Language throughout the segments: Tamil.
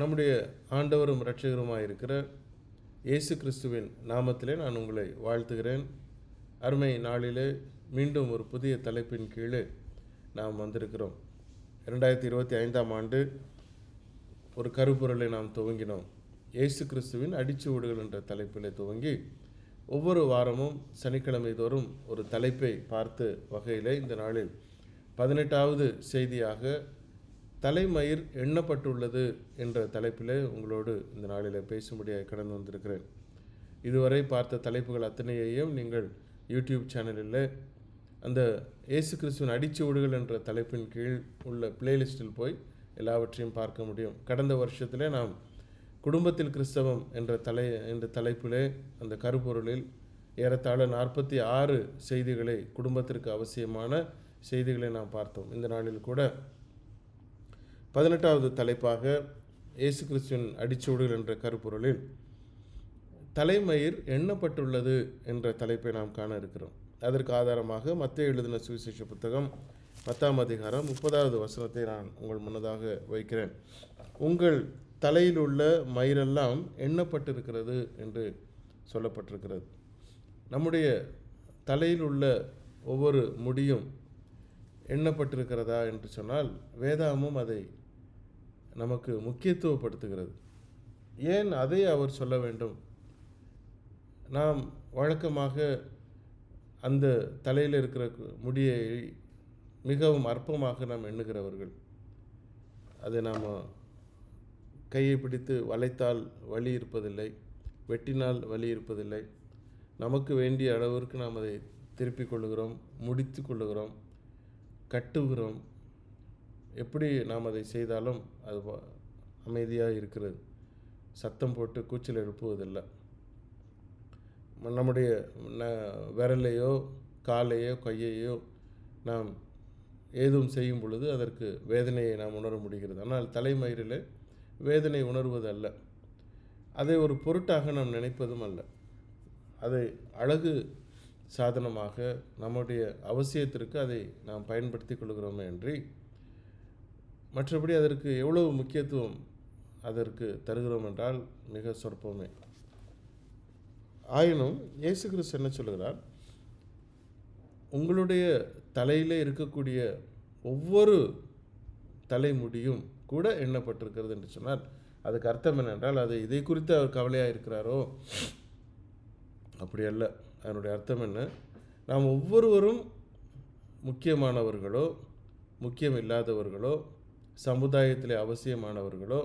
நம்முடைய ஆண்டவரும் இரட்சகருமாக இருக்கிற இயேசு கிறிஸ்துவின் நாமத்திலே நான் உங்களை வாழ்த்துகிறேன். அருமை நாளிலே மீண்டும் ஒரு புதிய தலைப்பின் கீழே நாம் வந்திருக்கிறோம். இரண்டாயிரத்தி இருபத்தி ஐந்தாம் ஆண்டு ஒரு கருப்பொருளை நாம் துவங்கினோம். இயேசு கிறிஸ்துவின் அடிச்சுவடுகள் என்ற தலைப்பிலே துவங்கி ஒவ்வொரு வாரமும் சனிக்கிழமை தோறும் ஒரு தலைப்பை பார்த்து வகையிலே இந்த நாளில் பதினெட்டாவது செய்தியாக தலைமயிர் எண்ணப்பட்டுள்ளது என்ற தலைப்பிலே உங்களோடு இந்த நாளில் பேசும்படியாக கடந்து வந்திருக்கிறேன். இதுவரை பார்த்த தலைப்புகள் அத்தனையையும் நீங்கள் யூடியூப் சேனலில் அந்த இயேசு கிறிஸ்துவின் அடிச்சுவடுகள் என்ற தலைப்பின் கீழ் உள்ள பிளேலிஸ்டில் போய் எல்லாவற்றையும் பார்க்க முடியும். கடந்த வருஷத்தில் நாம் குடும்பத்தில் கிறிஸ்தவம் என்ற தலை என்ற தலைப்பிலே அந்த கருப்பொருளில் ஏறத்தாழ நாற்பத்தி ஆறு செய்திகளை குடும்பத்திற்கு அவசியமான செய்திகளை நாம் பார்த்தோம். இந்த நாளில் கூட பதினெட்டாவது தலைப்பாக இயேசு கிறிஸ்துவின் அடிச்சுவடுகள் என்ற கருப்பொருளில் தலைமயிர் எண்ணப்பட்டுள்ளது என்ற தலைப்பை நாம் காண இருக்கிறோம். அதற்கு ஆதாரமாக மத்திய எழுதின சுவிசேஷ புத்தகம் பத்தாம் அதிகாரம் முப்பதாவது வசனத்தை நான் உங்கள் முன்னதாக வைக்கிறேன். உங்கள் தலையில் உள்ள மயிரெல்லாம் எண்ணப்பட்டிருக்கிறது என்று சொல்லப்பட்டிருக்கிறது. நம்முடைய தலையில் உள்ள ஒவ்வொரு முடியும் எண்ணப்பட்டிருக்கிறதா என்று சொன்னால் வேதாமும் அதை நமக்கு முக்கியத்துவப்படுத்துகிறது. ஏன் அதை அவர் சொல்ல வேண்டும்? நாம் வழக்கமாக அந்த தலையில் இருக்கிற முடியை மிகவும் அற்பமாக நாம் எண்ணுகிறவர்கள். அதை நாம் கையை பிடித்து வளைத்தால் வலி இருப்பதில்லை வெட்டினால் வலி இருப்பதில்லை. நமக்கு வேண்டிய அளவிற்கு நாம் அதை திருப்பிக் கொள்ளுகிறோம் முடித்து கொள்ளுகிறோம் கட்டுகிறோம். எப்படி நாம் அதை செய்தாலும் அது அமைதியாக இருக்கிறது. சத்தம் போட்டு கூச்சல் எழுப்புவதில்லை. நம்முடைய ந விரலையோ காலையோ கையையோ நாம் ஏதும் செய்யும் பொழுது அதற்கு வேதனையை நாம் உணர முடிகிறது. ஆனால் தலைமயிரில் வேதனை உணர்வது அல்ல. அதை ஒரு பொருட்டாக நாம் நினைப்பதும் அல்ல. அதை அழகு சாதனமாக நம்முடைய அவசியத்திற்கு அதை நாம் பயன்படுத்தி கொள்கிறோமே அன்றி மற்றபடி அதற்கு எவ்வளவு முக்கியத்துவம் அதற்கு தருகிறோம் என்றால் மிக சொற்பமே. ஆயினும் இயேசு கிறிஸ்து என்ன சொல்கிறார் உங்களுடைய தலையிலே இருக்கக்கூடிய ஒவ்வொரு தலைமுடியும் கூட எண்ணப்பட்டிருக்கிறது என்று சொன்னார். அதுக்கு அர்த்தம் என்னென்றால் அது இதை குறித்து அவர் கவலையாக இருக்கிறாரோ? அப்படி அல்ல. அதனுடைய அர்த்தம் என்ன? நாம் ஒவ்வொருவரும் முக்கியமானவர்களோ முக்கியம் இல்லாதவர்களோ சமுதாயத்தில் அவசியமானவர்களோ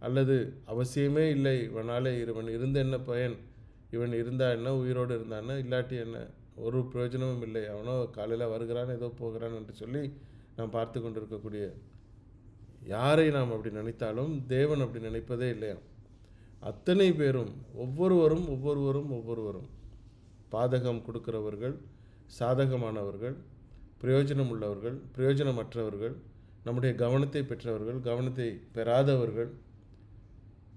அல்லது அவசியமே இல்லை இவனாலே இவன் இருந்த என்ன பயன்? இவன் இருந்தா என்ன? உயிரோடு இருந்தான்னா இல்லாட்டி என்ன? ஒரு பிரயோஜனமும் இல்லை. அவனோ காலையில் வருகிறான் ஏதோ போகிறான் என்று சொல்லி நாம் பார்த்து கொண்டிருக்கக்கூடிய யாரை நாம் அப்படி நினைத்தாலும் தேவன் அப்படி நினைப்பதே இல்லையா? அத்தனை பேரும் ஒவ்வொருவரும் ஒவ்வொருவரும் ஒவ்வொருவரும் பாதகம் கொடுக்கிறவர்கள் சாதகமானவர்கள் பிரயோஜனம் உள்ளவர்கள் பிரயோஜனமற்றவர்கள் நம்முடைய கவனத்தை பெற்றவர்கள் கவனத்தை பெறாதவர்கள்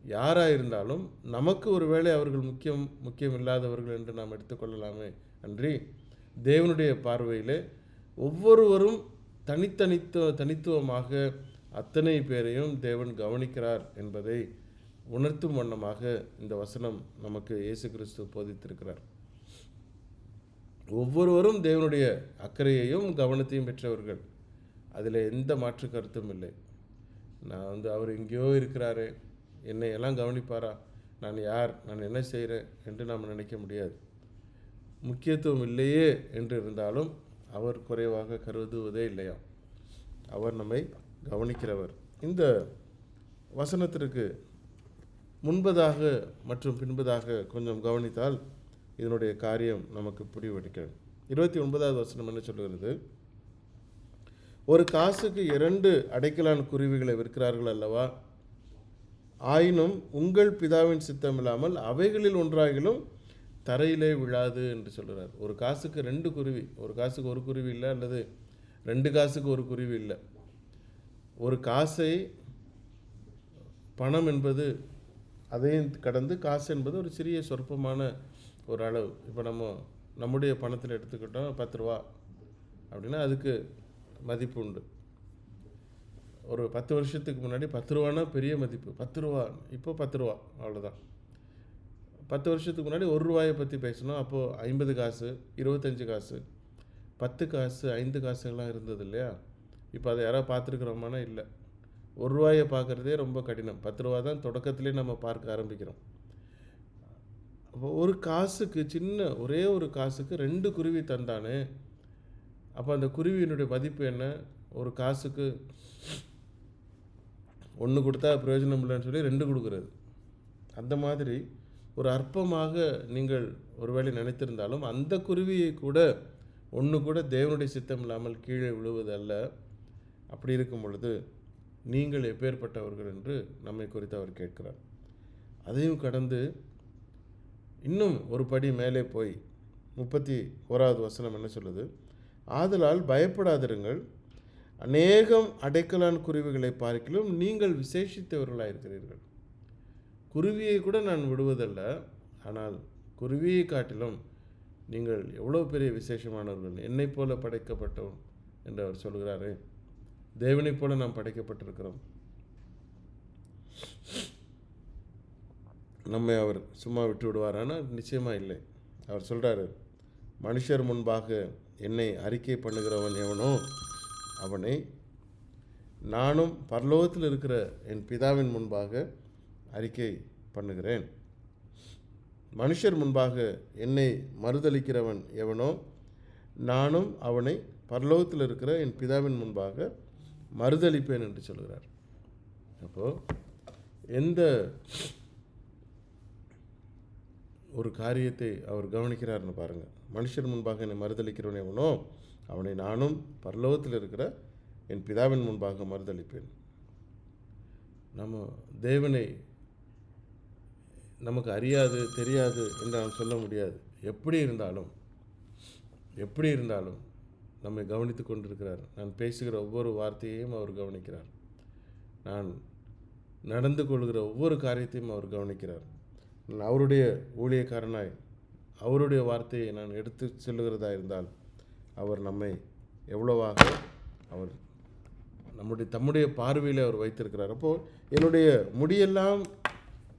யாராக இருந்தாலும் நமக்கு ஒரு வேளை அவர்கள் முக்கியம் முக்கியம் இல்லாதவர்கள் என்று நாம் எடுத்துக்கொள்ளலாமே அன்றி தேவனுடைய பார்வையில் ஒவ்வொருவரும் தனித்தனித்துவ தனித்துவமாக அத்தனை பேரையும் தேவன் கவனிக்கிறார் என்பதை உணர்த்தும் வண்ணமாக இந்த வசனம் நமக்கு இயேசு கிறிஸ்து போதித்திருக்கிறார். ஒவ்வொருவரும் தேவனுடைய அக்கறையையும் கவனத்தையும் பெற்றவர்கள். அதில் எந்த மாற்று கருத்தும் இல்லை. நான் வந்து அவர் எங்கேயோ இருக்கிறாரு. என்னை எல்லாம் கவனிப்பாரா? நான் யார்? நான் என்ன செய்கிறேன்? என்று நாம் நினைக்க முடியாது. முக்கியத்துவம் இல்லையே என்று இருந்தாலும் அவர் குறைவாக கருதுவதே இல்லையா? அவர் நம்மை கவனிக்கிறவர். இந்த வசனத்திற்கு முன்பதாக மற்றும் பின்பதாக கொஞ்சம் கவனித்தால் இதனுடைய காரியம் நமக்கு புரிவடிக்கிறது இருபத்தி ஒன்பதாவது வசனம் என்ன சொல்கிறது? ஒரு காசுக்கு இரண்டு அடைக்கலான் குருவிகளை விற்கிறார்கள் அல்லவா? ஆயினும் உங்கள் பிதாவின் சித்தம் இல்லாமல் அவைகளில் ஒன்றாகிலும் தரையிலே விழாது என்று சொல்கிறார் ஒரு காசுக்கு ரெண்டு குருவி ஒரு காசுக்கு ஒரு குருவி இல்லை அல்லது ரெண்டு காசுக்கு ஒரு குருவி இல்லை. ஒரு காசை பணம் என்பது அதையும் கடந்து காசு என்பது ஒரு சிறிய சொற்பமான ஒரு அளவு. இப்போ நம்ம நம்முடைய பணத்தில் எடுத்துக்கிட்டோம் பத்து ரூபா அப்படின்னா அதுக்கு மதிப்பு உண்டு ஒரு பத்து வருஷத்துக்கு முன்னாடி பத்து ரூபான்னா பெரிய மதிப்பு. பத்து ரூபா இப்போ பத்து ரூபா அவ்வளோதான் பத்து வருஷத்துக்கு முன்னாடி ஒரு ரூபாயை பற்றி பேசணும் அப்போது ஐம்பது காசு இருபத்தஞ்சி காசு பத்து காசு ஐந்து காசுலாம் இருந்தது இல்லையா? இப்போ அதை யாராவது பார்த்துருக்குறோமானா இல்லை. ஒரு ரூபாயை பார்க்குறதே ரொம்ப கடினம். பத்து ரூபா தான் தொடக்கத்திலே நம்ம பார்க்க ஆரம்பிக்கிறோம். அப்போ ஒரு காசுக்கு சின்ன ஒரே ஒரு காசுக்கு ரெண்டு குருவி தந்தானே அப்போ அந்த குருவியினுடைய மதிப்பு என்ன? ஒரு காசுக்கு ஒன்று கொடுத்தா பிரயோஜனம் இல்லைன்னு சொல்லி ரெண்டு கொடுக்குறது. அந்த மாதிரி ஒரு அற்பமாக நீங்கள் ஒருவேளை நினைத்திருந்தாலும் அந்த குருவியை கூட ஒன்று கூட தேவனுடைய சித்தம் இல்லாமல் கீழே விழுவது அல்ல அப்படி இருக்கும் பொழுது நீங்கள் எப்பேற்பட்டவர்கள் என்று நம்மை குறித்து அவர் கேட்கிறார். அதையும் கடந்து இன்னும் ஒரு படி மேலே போய் முப்பத்தி ஓராவது வசனம் என்ன சொல்லுது? ஆதலால் பயப்படாதிருங்கள். அநேகம் அடைக்கலான் குருவிகளை பார்க்கிலும் நீங்கள் விசேஷித்தவர்களாக இருக்கிறீர்கள். குருவியை கூட நான் விடுவதல்ல. ஆனால் குருவியை காட்டிலும் நீங்கள் எவ்வளோ பெரிய விசேஷமானவர்கள்? என்னைப் போல படைக்கப்பட்டோம் என்று அவர் சொல்கிறாரு. தேவனைப் போல நாம் படைக்கப்பட்டிருக்கிறோம். நம்மை அவர் சும்மா விட்டு விடுவாரானா நிச்சயமாக இல்லை. அவர் சொல்கிறாரு மனுஷர் முன்பாக என்னை அறிக்கை பண்ணுகிறவன் எவனோ அவனை நானும் பரலோகத்தில் இருக்கிற என் பிதாவின் முன்பாக அறிக்கை பண்ணுகிறேன். மனுஷர் முன்பாக என்னை மறுதளிக்கிறவன் எவனோ நானும் அவனை பரலோகத்தில் இருக்கிற என் பிதாவின் முன்பாக மறுதளிப்பேன் என்று சொல்கிறார். அப்போது எந்த ஒரு காரியத்தை அவர் கவனிக்கிறார்னு பாருங்கள் மனுஷன் முன்பாக என்னை மறுதளிக்கிறவன் எவனோ அவனை நானும் பரலோகத்தில் இருக்கிற என் பிதாவின் முன்பாக மறுதளிப்பேன். நம்ம தேவனை நமக்கு அறியாது தெரியாது என்று நாம் சொல்ல முடியாது. எப்படி இருந்தாலும் எப்படி இருந்தாலும் நம்மை கவனித்து கொண்டிருக்கிறார். நான் பேசுகிற ஒவ்வொரு வார்த்தையையும் அவர் கவனிக்கிறார். நான் நடந்து கொள்கிற ஒவ்வொரு காரியத்தையும் அவர் கவனிக்கிறார். நான் அவருடைய ஊழியக்காரனாய் அவருடைய வார்த்தையை நான் எடுத்து செல்லுகிறதா இருந்தால் அவர் நம்மை எவ்வளவாக அவர் நம்முடைய தம்முடைய பார்வையில் அவர் வைத்திருக்கிறார். அப்போது என்னுடைய முடியெல்லாம்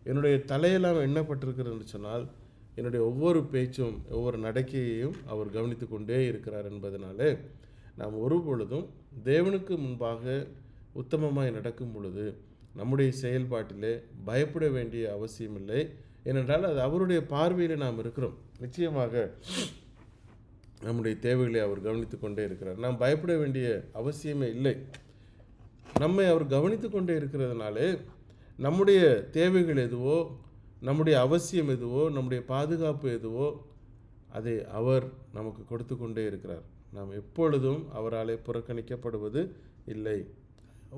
என்னுடைய தலையெல்லாம் எண்ணப்பட்டிருக்கிறதுன்னு சொன்னால் என்னுடைய ஒவ்வொரு பேச்சும் ஒவ்வொரு நடக்கையையும் அவர் கவனித்து கொண்டே இருக்கிறார் என்பதனாலே நாம் ஒரு பொழுதும் தேவனுக்கு முன்பாக உத்தமமாய் நடக்கும் பொழுது நம்முடைய செயல்பாட்டிலே பயப்பட வேண்டிய அவசியமில்லை. ஏனென்றால் அது அவருடைய பார்வையில் நாம் இருக்கிறோம். நிச்சயமாக நம்முடைய தேவைகளை அவர் கவனித்து கொண்டே இருக்கிறார். நாம் பயப்பட வேண்டிய அவசியமே இல்லை. நம்மை அவர் கவனித்து கொண்டே இருக்கிறதுனாலே நம்முடைய தேவைகள் எதுவோ நம்முடைய அவசியம் எதுவோ நம்முடைய பாதுகாப்பு எதுவோ அதை அவர் நமக்கு கொடுத்து கொண்டே இருக்கிறார். நாம் எப்பொழுதும் அவராலே புறக்கணிக்கப்படுவது இல்லை.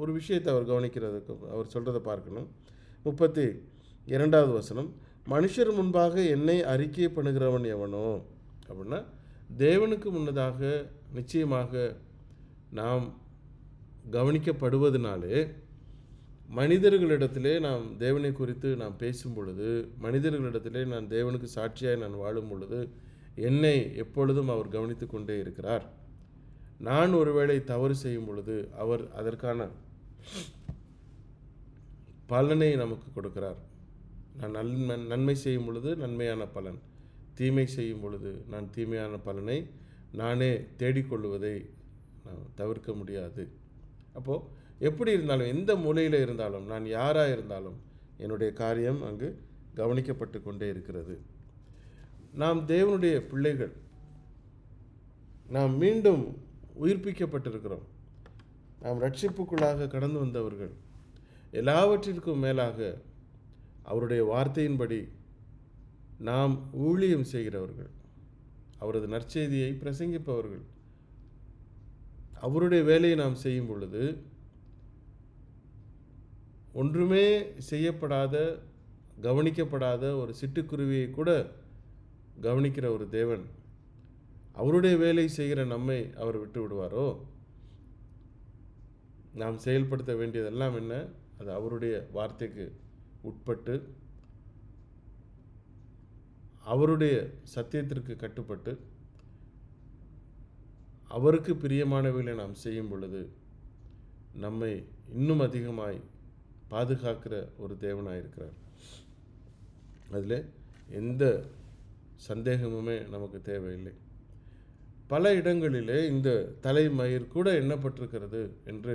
ஒரு விஷயத்தை அவர் கவனிக்கிறதுக்கு அவர் சொல்கிறத பார்க்கணும். முப்பத்தி இரண்டாவது வசனம் மனுஷர் முன்பாக என்னை அறிக்கை பண்ணுகிறவன் எவனோ அப்படின்னா தேவனுக்கு முன்னதாக நிச்சயமாக நாம் கவனிக்கப்படுவதனாலே மனிதர்களிடத்திலே நாம் தேவனை குறித்து நாம் பேசும் பொழுது மனிதர்களிடத்திலே நான் தேவனுக்கு சாட்சியாய் நான் வாழும் பொழுது என்னை எப்பொழுதும் அவர் கவனித்து கொண்டே இருக்கிறார். நான் ஒருவேளை தவறு செய்யும் பொழுது அவர் அதற்கான பலனை நமக்கு கொடுக்கிறார். நான் நன்மை நன்மை செய்யும் பொழுது நன்மையான பலன். தீமை செய்யும் பொழுது நான் தீமையான பலனை நானே தேடிக்கொள்வதை நான் தவிர்க்க முடியாது. அப்போது எப்படி இருந்தாலும் எந்த மூலையில் இருந்தாலும் நான் யாராக இருந்தாலும் என்னுடைய காரியம் அங்கு கவனிக்கப்பட்டு கொண்டே இருக்கிறது. நாம் தேவனுடைய பிள்ளைகள் நாம் மீண்டும் உயிர்ப்பிக்கப்பட்டிருக்கிறோம். நாம் ரட்சிப்புக்குள்ளாக கடந்து வந்தவர்கள் எல்லாவற்றிற்கும் மேலாக அவருடைய வார்த்தையின்படி நாம் ஊழியம் செய்கிறவர்கள் அவரது நற்செய்தியை பிரசங்கிப்பவர்கள் அவருடைய வேலையை நாம் செய்யும் பொழுது ஒன்றுமே செய்யப்படாத கவனிக்கப்படாத ஒரு சிட்டுக்குருவியை கூட கவனிக்கிற ஒரு தேவன் அவருடைய வேலை செய்கிற நம்மை அவர் விட்டு விடுவாரோ? நாம் செயல்படுத்த வேண்டியதெல்லாம் என்ன? அது அவருடைய வார்த்தைக்கு உட்பட்டு அவருடைய சத்தியத்திற்கு கட்டுப்பட்டு அவருக்கு பிரியமானவைகளை நாம் செய்யும் பொழுது நம்மை இன்னும் அதிகமாய் பாதுகாக்கிற ஒரு தேவனாக இருக்கிறார் அதில் எந்த சந்தேகமுமே நமக்கு தேவையில்லை. பல இடங்களிலே இந்த தலைமயிர் கூட எண்ணப்பட்டிருக்கிறது என்று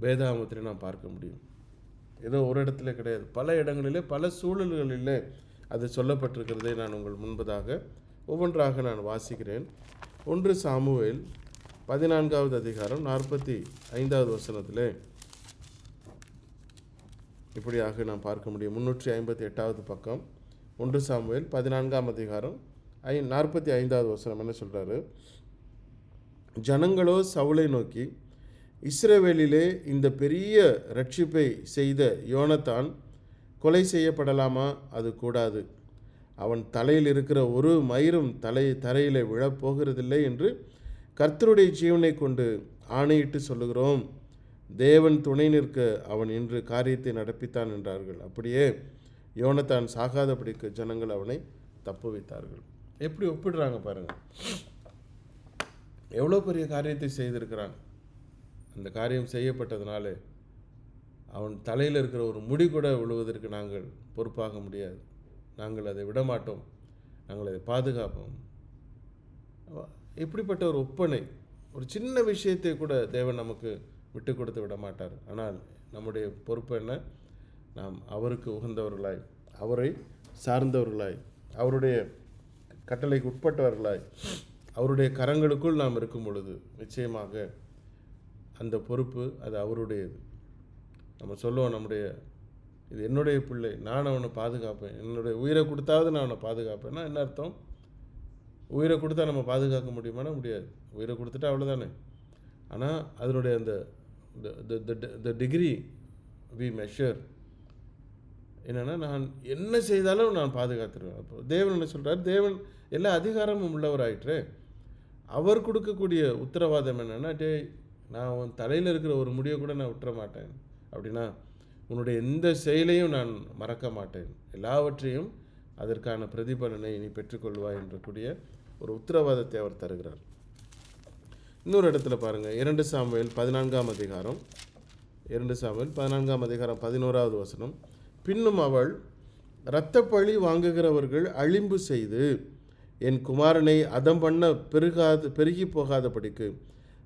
வேதாமத்தில் நாம் பார்க்க முடியும். ஏதோ ஒரு இடத்துல கிடையாது. பல இடங்களிலே பல சூழல்களிலே அது சொல்லப்பட்டிருக்கிறதை நான் உங்கள் முன்பதாக ஒவ்வொன்றாக நான் வாசிக்கிறேன். ஒன்று சாமுவேல் பதினான்காவது அதிகாரம் நாற்பத்தி ஐந்தாவது வசனத்தில். இப்படியாக நாம் பார்க்க முடியும். முன்னூற்றி ஐம்பத்தி எட்டாவது பக்கம். ஒன்று சாமுவேல் பதினான்காம் அதிகாரம் ஐ நாற்பத்தி ஐந்தாவது வசனம் என்ன சொல்கிறாரு ஜனங்களோ சவுளை நோக்கி இஸ்ரேவேலிலே இந்த பெரிய ரட்சிப்பை செய்த யோனத்தான் கொலை செய்யப்படலாமா? அது கூடாது. அவன் தலையில் இருக்கிற ஒரு மயிரும் தலை தரையில் விழப்போகிறதில்லை என்று கர்த்தருடைய ஜீவனை கொண்டு ஆணையிட்டு சொல்லுகிறோம். தேவன் துணை நிற்க அவன் இன்று காரியத்தை நடப்பித்தான் என்றார்கள். அப்படியே யோனத்தான் சாகாதபடிக்கு ஜனங்கள் அவனை தப்பு வைத்தார்கள். எப்படி ஒப்பிடுறாங்க பாருங்கள் எவ்வளோ பெரிய காரியத்தை செய்திருக்கிறான்? அந்த காரியம் செய்யப்பட்டதுனால அவன் தலையில் இருக்கிற ஒரு முடி கூட விழுவதற்கு நாங்கள் பொறுப்பாக முடியாது. நாங்கள் அதை விடமாட்டோம். நாங்கள் அதை பாதுகாப்போம். இப்படிப்பட்ட ஒரு ஒப்பனை ஒரு சின்ன விஷயத்தை கூட தேவன் நமக்கு விட்டு கொடுத்து விட மாட்டார் ஆனால் நம்முடைய பொறுப்பு என்ன? நாம் அவருக்கு உகந்தவர்களாய் அவரை சார்ந்தவர்களாய் அவருடைய கட்டளைக்கு உட்பட்டவர்களாய் அவருடைய கரங்களுக்குள் நாம் இருக்கும் பொழுது நிச்சயமாக அந்த பொறுப்பு அது அவருடையது. நம்ம சொல்லுவோம் நம்முடைய இது என்னுடைய பிள்ளை நான் அவனை பாதுகாப்பேன். என்னுடைய உயிரை கொடுத்தாவது நான் அவனை பாதுகாப்பேன்னா என்ன அர்த்தம்? உயிரை கொடுத்தா நம்ம பாதுகாக்க முடியுமானா முடியாது. உயிரை கொடுத்துட்டா அவ்வளோதானே ஆனால் அதனுடைய அந்த த டிகிரி வி மெஷர் என்னென்னா நான் என்ன செய்தாலும் நான் பாதுகாத்துருவேன். அப்போ தேவன் என்ன சொல்கிறார் தேவன் எல்லா அதிகாரமும் உள்ளவராயிற்று. அவர் கொடுக்கக்கூடிய உத்தரவாதம் என்னென்னா டே நான் உன் தலையில் இருக்கிற ஒரு முடியை கூட நான் விட்டுற மாட்டேன். அப்படின்னா உன்னுடைய எந்த செயலையும் நான் மறக்க மாட்டேன். எல்லாவற்றையும் அதற்கான பிரதிபலனை நீ பெற்றுக்கொள்வாய் என்றக்கூடிய ஒரு உத்தரவாதத்தை அவர் தருகிறார். இன்னொரு இடத்துல பாருங்கள் இரண்டு சாமுவேல் பதினான்காம் அதிகாரம். இரண்டு சாமுவேல் பதினான்காம் அதிகாரம் பதினோராவது வசனம். பின்னும் அவள் இரத்தப்பழி வாங்குகிறவர்கள் அழிம்பு செய்து என் குமாரனை அதம் பண்ண பெருகாது பெருகி போகாதபடிக்கு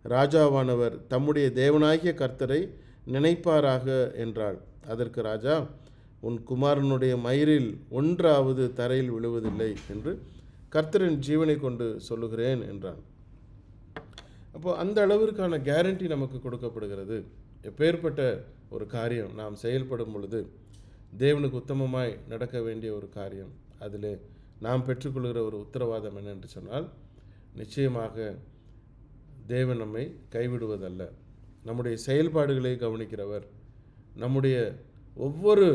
ராஜாவானவர் தம்முடைய தேவனாகிய கர்த்தரை நினைப்பாராக என்றாள். அதற்கு ராஜா உன் குமாரனுடைய மயிரில் ஒன்றாவது தரையில் விழுவதில்லை என்று கர்த்தரின் ஜீவனை கொண்டு சொல்லுகிறேன் என்றான். அப்போ அந்த அளவிற்கான கேரண்டி நமக்கு கொடுக்கப்படுகிறது. எப்பேற்பட்ட ஒரு காரியம் நாம் செயல்படும் பொழுது தேவனுக்கு உத்தமமாய் நடக்க வேண்டிய ஒரு காரியம். அதில் நாம் பெற்றுக்கொள்கிற ஒரு உத்தரவாதம் என்னென்று சொன்னால் நிச்சயமாக தேவன் நம்மை கைவிடுவதல்ல. நம்முடைய செயல்பாடுகளை கவனிக்கிறவர். நம்முடைய ஒவ்வொரு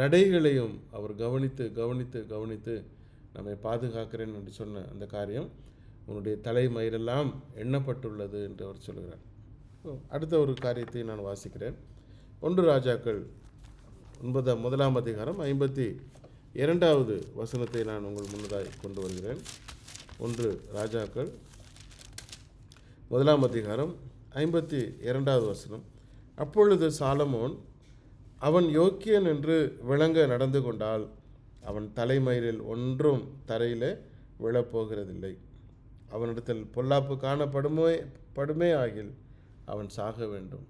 நடைகளையும் அவர் கவனித்து கவனித்து கவனித்து நம்மை பாதுகாக்கிறேன் என்று சொன்ன அந்த காரியம் உன்னுடைய தலைமயிரெல்லாம் எண்ணப்பட்டுள்ளது என்று அவர் சொல்கிறார். அடுத்த ஒரு காரியத்தை நான் வாசிக்கிறேன். ஒன்று ராஜாக்கள் ஒன்பதாம் முதலாம் அதிகாரம் ஐம்பத்தி இரண்டாவது வசனத்தை நான் உங்கள் முன்னதாக கொண்டு வருகிறேன். ஒன்று ராஜாக்கள் முதலாம் அதிகாரம் ஐம்பத்தி இரண்டாவது வசனம். அப்பொழுது சாலமோன் அவன் யோக்கியன் என்று விளங்க நடந்து கொண்டால் அவன் தலைமயிரில் ஒன்றும் தரையில் விழப்போகிறதில்லை. அவனிடத்தில் பொல்லாப்பு காணப்படுமே படுமே ஆகில் அவன் சாக வேண்டும்.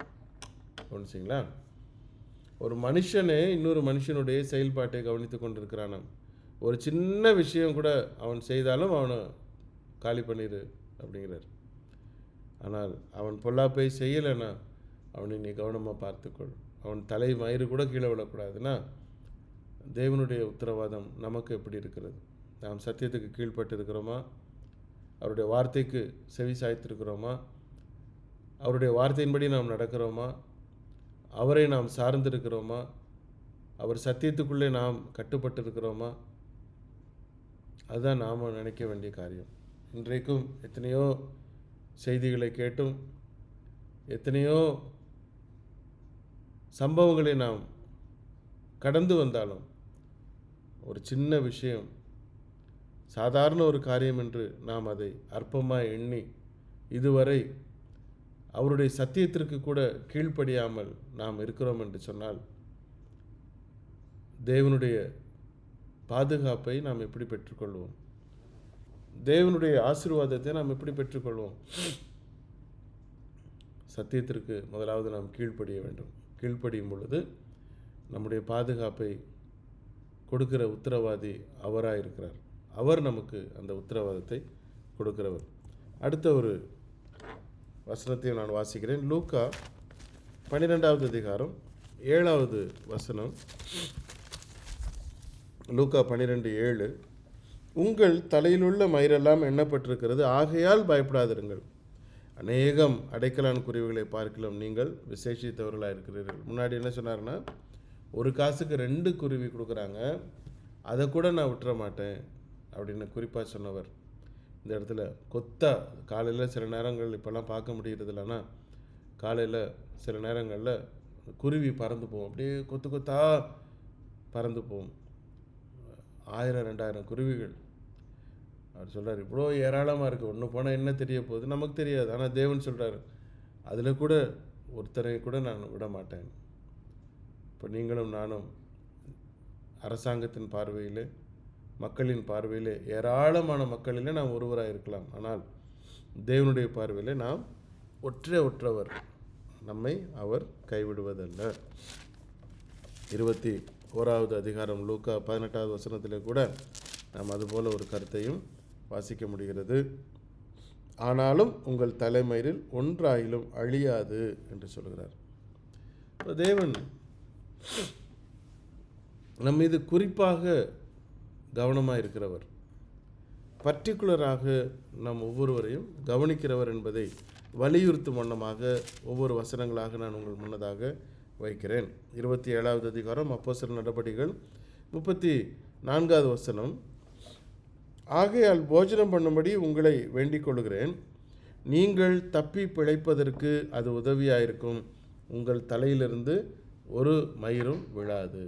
கவனிச்சிங்களா? ஒரு மனுஷனே இன்னொரு மனுஷனுடைய செயல்பாட்டை கவனித்து கொண்டிருக்கிறானாம். ஒரு சின்ன விஷயம் கூட அவன் செய்தாலும் அவனை காலி பண்ணிடு அப்படிங்கிறார். ஆனால் அவன் பொல்லாப்பை செய்யலைன்னா அவனை நீ கவனமாக பார்த்துக்கொள். அவன் தலை மயிறு கூட கீழே விழக்கூடாதுன்னா தேவனுடைய உத்தரவாதம் நமக்கு எப்படி இருக்கிறது? நாம் சத்தியத்துக்கு கீழ்ப்பட்டு இருக்கிறோமா அவருடைய வார்த்தைக்கு செவி சாய்த்திருக்கிறோமா? அவருடைய வார்த்தையின்படி நாம் நடக்கிறோமா? அவரை நாம் சார்ந்திருக்கிறோமா? அவர் சத்தியத்துக்குள்ளே நாம் கட்டுப்பட்டு இருக்கிறோமா அதுதான் நாம் நினைக்க வேண்டிய காரியம். இன்றைக்கும் எத்தனையோ செய்திகளை கேட்டும் எத்தனையோ சம்பவங்களை நாம் கடந்து வந்தாலும் ஒரு சின்ன விஷயம் சாதாரண ஒரு காரியம் என்று நாம் அதை அற்பமாக எண்ணி இதுவரை அவருடைய சத்தியத்திற்கு கூட கீழ்ப்படியாமல் நாம் இருக்கிறோம் என்று சொன்னால் தேவனுடைய பாதுகாப்பை நாம் எப்படி பெற்றுக்கொள்வோம்? தேவனுடைய ஆசீர்வாதத்தை நாம் எப்படி பெற்றுக்கொள்வோம்? சத்தியத்திற்கு முதலாவது நாம் கீழ்ப்படிய வேண்டும். கீழ்ப்படியும் பொழுது நம்முடைய பாதுகாப்பை கொடுக்கிற உத்தரவாதி அவராக இருக்கிறார். அவர் நமக்கு அந்த உத்தரவாதத்தை கொடுக்கிறவர். அடுத்த ஒரு வசனத்தையும் நான் வாசிக்கிறேன். லூக்கா பன்னிரெண்டாவது அதிகாரம் ஏழாவது வசனம். லூக்கா பன்னிரெண்டு ஏழு உங்கள் தலையிலுள்ள மயிரெல்லாம் எண்ணப்பட்டிருக்கிறது. ஆகையால் பயப்படாதிருங்கள். அநேகம் அடைக்கலான் குருவிகளை பார்க்கலாம். நீங்கள் விசேஷித்தவர்களாக இருக்கிறீர்கள். முன்னாடி என்ன சொன்னார்னா ஒரு காசுக்கு ரெண்டு குருவி கொடுக்குறாங்க. அதை கூட நான் விட்டுற மாட்டேன் அப்படின்னு குறிப்பாக சொன்னவர். இந்த இடத்துல கொத்தா காலையில் சில நேரங்கள் இப்போல்லாம் பார்க்க முடிகிறது இல்லைன்னா காலையில் சில நேரங்களில் குருவி பறந்து போகும். அப்படியே கொத்து கொத்தா பறந்து போகும். ஆயிரம் ரெண்டாயிரம் குருவிகள் அவர் சொல்கிறார் இவ்வளோ ஏராளமாக இருக்குது ஒன்று போனால் என்ன தெரிய போகுது? நமக்கு தெரியாது. ஆனால் தேவன் சொல்கிறார் அதில் கூட ஒருத்தரை கூட நான் விட மாட்டேன். இப்போ நீங்களும் நானும் அரசாங்கத்தின் பார்வையில் மக்களின் பார்வையில் ஏராளமான மக்களிலே நாம் ஒருவராக இருக்கலாம். ஆனால் தேவனுடைய பார்வையில் நாம் ஒற்றை ஒற்றவர். நம்மை அவர் கைவிடுவதல்ல. இருபத்தி ஓராவது அதிகாரம் லூக்கா பதினெட்டாவது வசனத்தில் கூட நாம் அதுபோல் ஒரு கருத்தையும் வாசிக்க முடிகிறது. ஆனாலும் உங்கள் தலைமையில் ஒன்றாயிலும் அழியாது என்று சொல்கிறார். இப்போ தேவன் நம் மீது குறிப்பாக கவனமாக இருக்கிறவர். பர்டிகுலராக நம் ஒவ்வொருவரையும் கவனிக்கிறவர் என்பதை வலியுறுத்தும் வண்ணமாக ஒவ்வொரு வசனங்களாக நான் உங்கள் முன்னதாக வைக்கிறேன். இருபத்தி ஏழாவது அதிகாரம் அப்போசர் நடபடிகள் முப்பத்தி நான்காவது வசனம். ஆகையால் போஜனம் பண்ணும்படி உங்களை வேண்டிக் கொள்கிறேன் நீங்கள் தப்பி பிழைப்பதற்கு அது உதவியாயிருக்கும். உங்கள் தலையிலிருந்து ஒரு மயிரும் விழாது.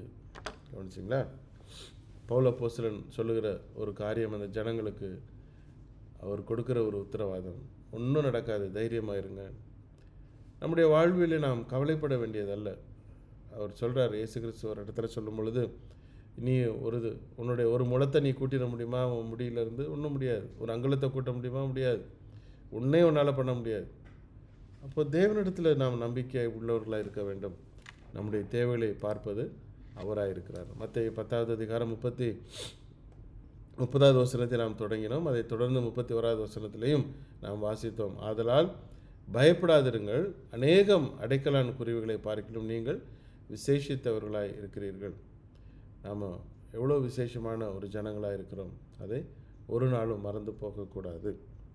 கவனிச்சிங்களா? பௌல போசலன் சொல்லுகிற ஒரு காரியம் அந்த ஜனங்களுக்கு அவர் கொடுக்குற ஒரு உத்தரவாதம். ஒன்றும் நடக்காது தைரியமாக இருங்க நம்முடைய வாழ்வில் நாம் கவலைப்பட வேண்டியதல்ல. அவர் சொல்கிறார் இயேசு கிறிஸ்து ஒரு இடத்துல சொல்லும் பொழுது நீ ஒரு இது உன்னுடைய ஒரு முளத்தை நீ கூட்டிட முடியுமா? உன் முடியிலேருந்து ஒன்றும் முடியாது. ஒரு அங்குலத்தை கூட்ட முடியுமா? முடியாது. உன்னே உன்னால் பண்ண முடியாது. அப்போ தேவனிடத்தில் நாம் நம்பிக்கை உள்ளவர்களாக இருக்க வேண்டும். நம்முடைய தேவைகளை பார்ப்பது அவராக இருக்கிறார். மற்ற பத்தாவது அதிகாரம் முப்பத்தி முப்பதாவது வசனத்தை நாம் தொடங்கினோம். அதை தொடர்ந்து முப்பத்தி ஓராவது வசனத்திலையும் நாம் வாசித்தோம். ஆதலால் பயப்படாதிருங்கள். அநேகம் அடைக்கலான் குருவிகளை பார்க்கிலும் நீங்கள் விசேஷித்தவர்களாய் இருக்கிறீர்கள். நாம் எவ்வளோ விசேஷமான ஒரு ஜனங்களாக இருக்கிறோம் அதை ஒரு நாளும் மறந்து போகக்கூடாது.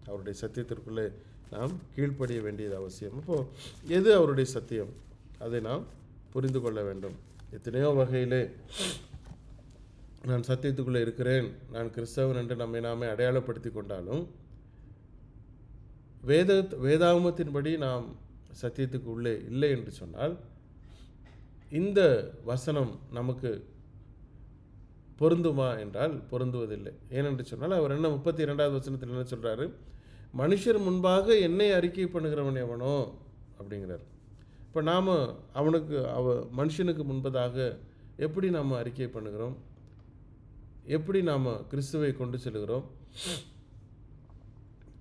அவருடைய சத்தியத்திற்குள்ளே நாம் கீழ்ப்படிய வேண்டியது அவசியம். இப்போது எது அவருடைய சத்தியம்? அதை நாம் புரிந்து கொள்ள வேண்டும். எத்தனையோ வகையிலே நான் சத்தியத்துக்குள்ளே இருக்கிறேன் நான் கிறிஸ்தவன் என்று நம்மை நாமே அடையாளப்படுத்தி கொண்டாலும் வேத வேதாகமத்தின்படி நாம் சத்தியத்துக்கு உள்ளே இல்லை என்று சொன்னால் இந்த வசனம் நமக்கு பொருந்துமா என்றால் பொருந்துவதில்லை. ஏனென்று சொன்னால் அவர் என்ன முப்பத்தி இரண்டாவது வசனத்தில் என்ன சொல்கிறாரு மனுஷர் முன்பாக என்னை அறிக்கை பண்ணுகிறவன் எவனோ? அப்படிங்கிறார். இப்போ நாம் அவனுக்கு அவ மனுஷனுக்கு முன்பதாக எப்படி நாம் அறிக்கை பண்ணுகிறோம்? எப்படி நாம் கிறிஸ்துவை கொண்டு செல்கிறோம்?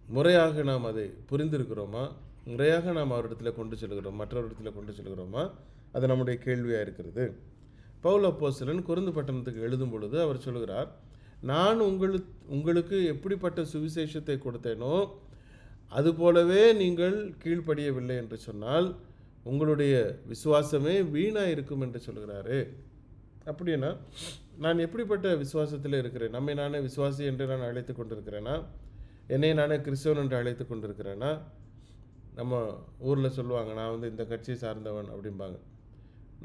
முறையாக நாம் அதை புரிந்திருக்கிறோமா? முறையாக நாம் அவரிடத்தில் கொண்டு செல்கிறோம் மற்றவரிடத்தில் கொண்டு செல்கிறோமா? அது நம்முடைய கேள்வியாக இருக்கிறது. பவுல் அப்போஸ்தலன் குருந்து பட்டணத்துக்கு எழுதும் பொழுது அவர் சொல்கிறார் நான் உங்களுக்கு உங்களுக்கு எப்படிப்பட்ட சுவிசேஷத்தை கொடுத்தேனோ அதுபோலவே நீங்கள் கீழ்ப்படியவில்லை என்று சொன்னால் உங்களுடைய விசுவாசமே வீணாக இருக்கும் என்று சொல்கிறாரு அப்படின்னா நான் எப்படிப்பட்ட விசுவாசத்தில் இருக்கிறேன்? நம்மை நானே விசுவாசி என்று நான் அழைத்து கொண்டிருக்கிறேனா? என்னை நானே கிறிஸ்தவன் என்று அழைத்து கொண்டிருக்கிறேன்னா நம்ம ஊரில் சொல்லுவாங்க நான் வந்து இந்த கட்சியை சார்ந்தவன் அப்படிம்பாங்க.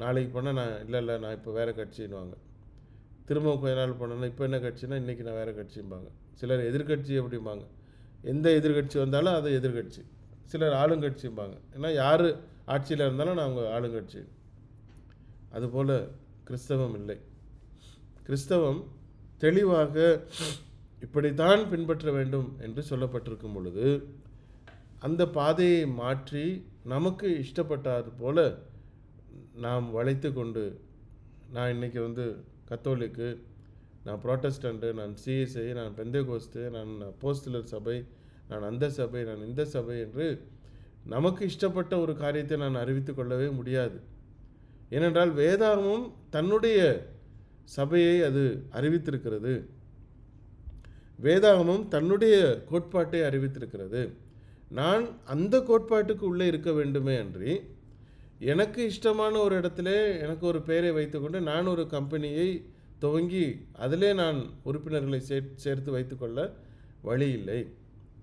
நாளைக்கு போனால் நான் இல்லை இல்லை நான் இப்போ வேறு கட்சின்னுவாங்க. திரும்ப கொஞ்ச நாள் போனோன்னா இப்போ என்ன கட்சினா இன்றைக்கி நான் வேறு கட்சிம்பாங்க. சிலர் எதிர்கட்சி அப்படிம்பாங்க. எந்த எதிர்கட்சி வந்தாலும் அது எதிர்கட்சி. சிலர் ஆளுங்கட்சிம்பாங்க. ஏன்னா யார் ஆட்சியில் இருந்தாலும் நான் அவங்க ஆளுங்கட்சி. அதுபோல் கிறிஸ்தவம் இல்லை. கிறிஸ்தவம் தெளிவாக இப்படித்தான் பின்பற்ற வேண்டும் என்று சொல்லப்பட்டிருக்கும் பொழுது அந்த பாதையை மாற்றி நமக்கு இஷ்டப்பட்டார் போல நாம் வளைத்து கொண்டு நான் இன்னைக்கு வந்து கத்தோலிக்கு நான் ப்ராட்டஸ்டண்ட்டு நான் சிஎஸ்ஐ நான் பெந்தேகோஸ்து நான் போஸ்டலர் சபை நான் அந்த சபை நான் இந்த சபை என்று நமக்கு இஷ்டப்பட்ட ஒரு காரியத்தை நான் அறிவித்து கொள்ளவே முடியாது. ஏனென்றால் வேதாகமும் தன்னுடைய சபையை அது அறிவித்திருக்கிறது. வேதாகமும் தன்னுடைய கோட்பாட்டை அறிவித்திருக்கிறது. நான் அந்த கோட்பாட்டுக்கு உள்ளே இருக்க வேண்டுமே அன்றி எனக்கு இஷ்டமான ஒரு இடத்துல எனக்கு ஒரு பெயரை வைத்துக்கொண்டு நான் ஒரு கம்பெனியை துவங்கி அதிலே நான் உறுப்பினர்களை சே சேர்த்து வைத்துக்கொள்ள வழி இல்லை.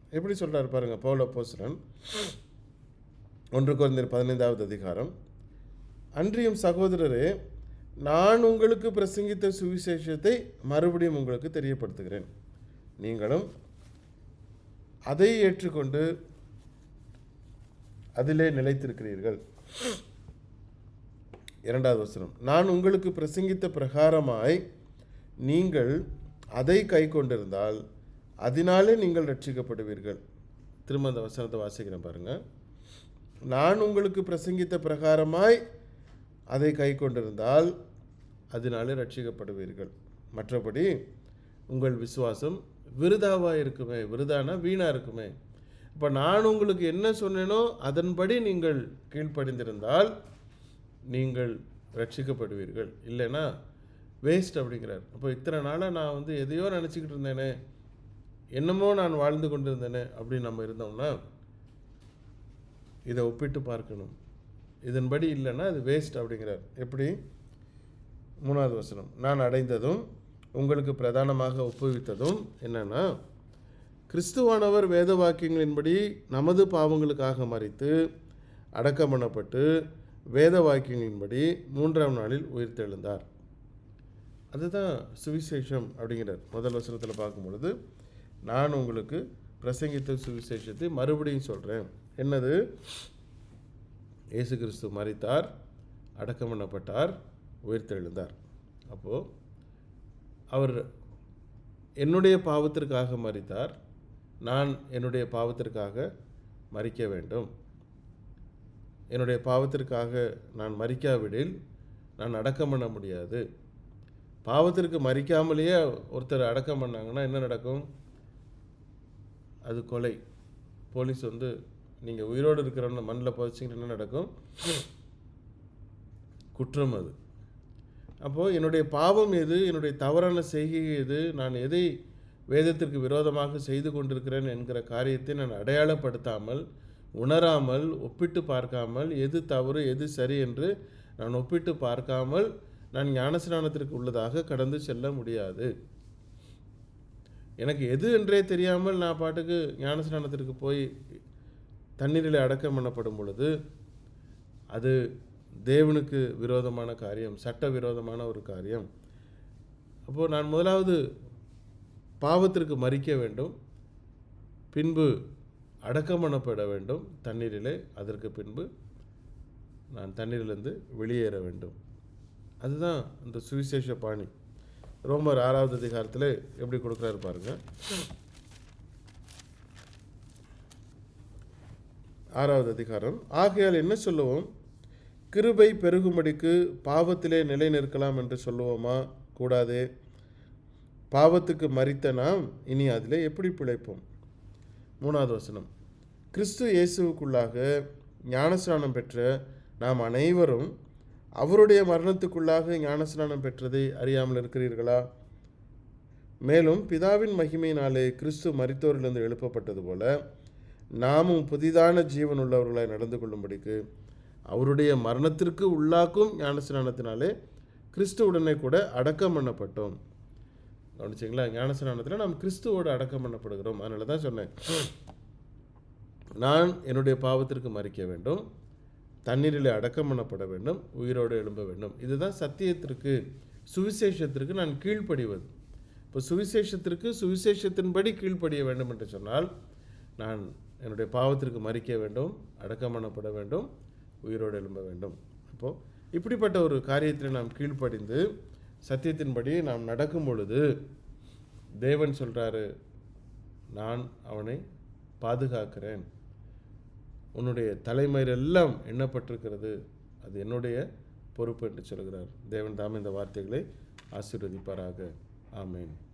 எப்படி சொல்கிறார் பாருங்கள் பவுல போசரன் ஒன்று குறைந்த பதினைந்தாவது அதிகாரம். அன்றியும் சகோதரரே நான் உங்களுக்கு பிரசங்கித்த சுவிசேஷத்தை மறுபடியும் உங்களுக்கு தெரியப்படுத்துகிறேன். நீங்களும் அதை ஏற்றுக்கொண்டு அதிலே நிலைத்திருக்கிறீர்கள். இரண்டாவது வசனம். நான் உங்களுக்கு பிரசங்கித்த பிரகாரமாய் நீங்கள் அதை கை கொண்டிருந்தால் அதனாலே நீங்கள் ரட்சிக்கப்படுவீர்கள் திரும்ப அந்த வசனத்தை வாசிக்கிறேன் பாருங்கள் நான் உங்களுக்கு பிரசங்கித்த பிரகாரமாய் அதை கை கொண்டிருந்தால் அதனாலே ரட்சிக்கப்படுவீர்கள் மற்றபடி உங்கள் விசுவாசம் விருதாவாக இருக்குமே விருதானா வீணாக இருக்குமே. இப்போ நான் உங்களுக்கு என்ன சொன்னேனோ அதன்படி நீங்கள் கீழ்ப்படிந்திருந்தால் நீங்கள் ரட்சிக்கப்படுவீர்கள். இல்லைன்னா வேஸ்ட் அப்படிங்கிறார். அப்போ இத்தனை நாளாக நான் வந்து எதையோ நினச்சிக்கிட்டு இருந்தேனே என்னமோ நான் வாழ்ந்து கொண்டிருந்தேனே அப்படின்னு நம்ம இருந்தோம்னா இதை ஒப்பிட்டு பார்க்கணும். இதன்படி இல்லைன்னா அது வேஸ்ட் அப்படிங்கிறார். எப்படி? மூணாவது வசனம். நான் அடைந்ததும் உங்களுக்கு பிரதானமாக ஒப்புவித்ததும் என்னென்னா கிறிஸ்துவானவர் வேத வாக்கியங்களின்படி நமது பாவங்களுக்காக மறித்து அடக்கம் பண்ணப்பட்டு வேத வாக்கியங்களின்படி மூன்றாம் நாளில் உயிர்த்தெழுந்தார். அதுதான் சுவிசேஷம் அப்படிங்கிறார். முதல் வசனத்தில் பார்க்கும்பொழுது நான் உங்களுக்கு பிரசங்கித்த சுவிசேஷத்தை மறுபடியும் சொல்கிறேன் என்னது? இயேசு கிறிஸ்து மறித்தார் அடக்கம் பண்ணப்பட்டார் உயிர்த்தெழுந்தார். அப்போது அவர் என்னுடைய பாவத்திற்காக மறித்தார் நான் என்னுடைய பாவத்திற்காக மறிக்க வேண்டும். என்னுடைய பாவத்திற்காக நான் மறிக்காவிடில் நான் அடக்கம் பண்ண முடியாது. பாவத்திற்கு மறிக்காமலேயே ஒருத்தர் அடக்கம் பண்ணாங்கன்னா என்ன நடக்கும்? அது கொலை. போலீஸ் வந்து நீங்கள் உயிரோடு இருக்கிறவன மண்ணில் பதிச்சிங்கன்னா என்ன நடக்கும்? குற்றம் அது. அப்போது என்னுடைய பாவம் எது? என்னுடைய தவறான செய்கை எது? நான் எதை வேதத்திற்கு விரோதமாக செய்து கொண்டிருக்கிறேன் என்கிற காரியத்தை நான் அடையாளப்படுத்தாமல் உணராமல் ஒப்பிட்டு பார்க்காமல் எது தவறு எது சரி என்று நான் ஒப்பிட்டு பார்க்காமல் நான் ஞானஸ்நானத்திற்கு உள்ளதாக கடந்து செல்ல முடியாது. எனக்கு எது என்றே தெரியாமல் நான் பாட்டுக்கு ஞானஸ்நானத்திற்கு போய் தண்ணீரில் அடக்கம் பண்ணப்படும் பொழுது அது தேவனுக்கு விரோதமான காரியம் சட்ட விரோதமான ஒரு காரியம். அப்போது நான் முதலாவது பாவத்திற்கு மறிக்க வேண்டும். பின்பு அடக்கம் பண்ணப்பட வேண்டும் தண்ணீரிலே. அதற்கு பின்பு நான் தண்ணீரிலிருந்து வெளியேற வேண்டும். அதுதான் இந்த சுவிசேஷ பாணி. ரோமர் ஆறாவது அதிகாரத்தில் எப்படி கொடுக்குறாரு பாருங்க. ஆறாவது அதிகாரம். ஆகையால் என்ன சொல்லுவோம்? கிருபை பெருகும்படிக்கு பாவத்திலே நிலை நிற்கலாம் என்று சொல்லுவோமா? கூடாதே. பாவத்துக்கு மறித்த நாம் இனி அதில் எப்படி பிழைப்போம்? மூணாவது வசனம். கிறிஸ்து இயேசுவுக்குள்ளாக ஞானஸ்நானம் பெற்ற நாம் அனைவரும் அவருடைய மரணத்துக்குள்ளாக ஞானஸ்நானம் பெற்றதை அறியாமல் இருக்கிறீர்களா? மேலும் பிதாவின் மகிமையினாலே கிறிஸ்து மரித்தோரிலிருந்து எழுப்பப்பட்டது போல நாமும் புதிதான ஜீவன் உள்ளவர்களாய் நடந்து கொள்ளும்படிக்கு அவருடைய மரணத்திற்கு உள்ளாக்கும் ஞானஸ்நானத்தினாலே கிறிஸ்துவுடனே கூட அடக்கம் பண்ணப்பட்டோம். கவனிச்சிங்களா ஞானஸ்நானத்தில் நாம் கிறிஸ்துவோடு அடக்கம் பண்ணப்படுகிறோம். அதனால தான் சொன்னேன். நான் என்னுடைய பாவத்திற்கு மறிக்க வேண்டும். தண்ணீரில் அடக்கம் பண்ணப்பட வேண்டும். உயிரோடு எழும்ப வேண்டும். இதுதான் சத்தியத்திற்கு சுவிசேஷத்திற்கு நான் கீழ்ப்படிவது. இப்போ சுவிசேஷத்திற்கு சுவிசேஷத்தின்படி கீழ்ப்படிய வேண்டும் என்று சொன்னால் நான் என்னுடைய பாவத்திற்கு மறிக்க வேண்டும் அடக்கம் பண்ணப்பட வேண்டும் உயிரோடு எழும்ப வேண்டும். அப்போது இப்படிப்பட்ட ஒரு காரியத்தில் நாம் கீழ்ப்படிந்து சத்தியத்தின்படி நாம் நடக்கும் பொழுது தேவன் சொல்கிறாரு நான் அவனை பாதுகாக்கிறேன். உன்னுடைய தலைமையிலெல்லாம் எல்லாம் எண்ணப்பட்டிருக்கிறது. அது என்னுடைய பொறுப்பு என்று சொல்கிறார். தேவன் தாம் இந்த வார்த்தைகளை ஆசீர்வதிப்பாராக. ஆமேன்.